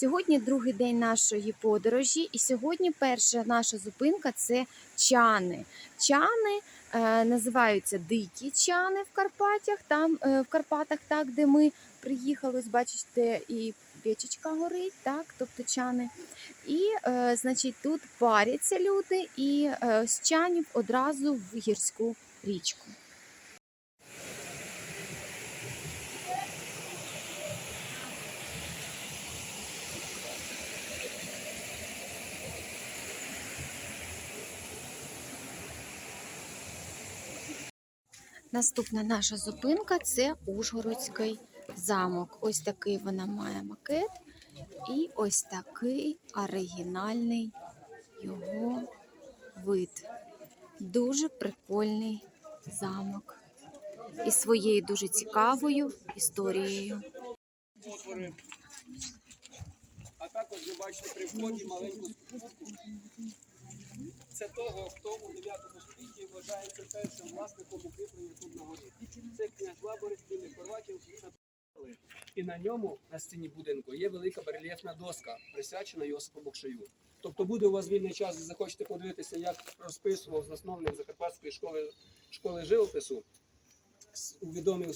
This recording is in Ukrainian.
Сьогодні другий день нашої подорожі, і сьогодні перша наша зупинка це чани. Чани е, називаються дикі чани в Карпатях, там е, в Карпатах, так де ми приїхали. Бачите, і печечка горить, так, тобто чани. І е, значить, тут паряться люди, і е, з чанів одразу в гірську річку. Наступна наша зупинка це Ужгородський замок. Ось такий вона має макет. І ось такий оригінальний його вид. Дуже прикольний замок. І своєю дуже цікавою історією. А також ви бачите при вході маленьку. Це того, хто у 9 столітті вважається першим власником укріплення тут на горі. Це князь Лаборець, білий Хорватів, і на ньому, на стіні будинку, є велика барельєфна доска, присвячена Йосипу Бокшаю. Тобто буде у вас вільний час і захочете подивитися, як розписував засновник Закарпатської школи, школи живопису, у відомій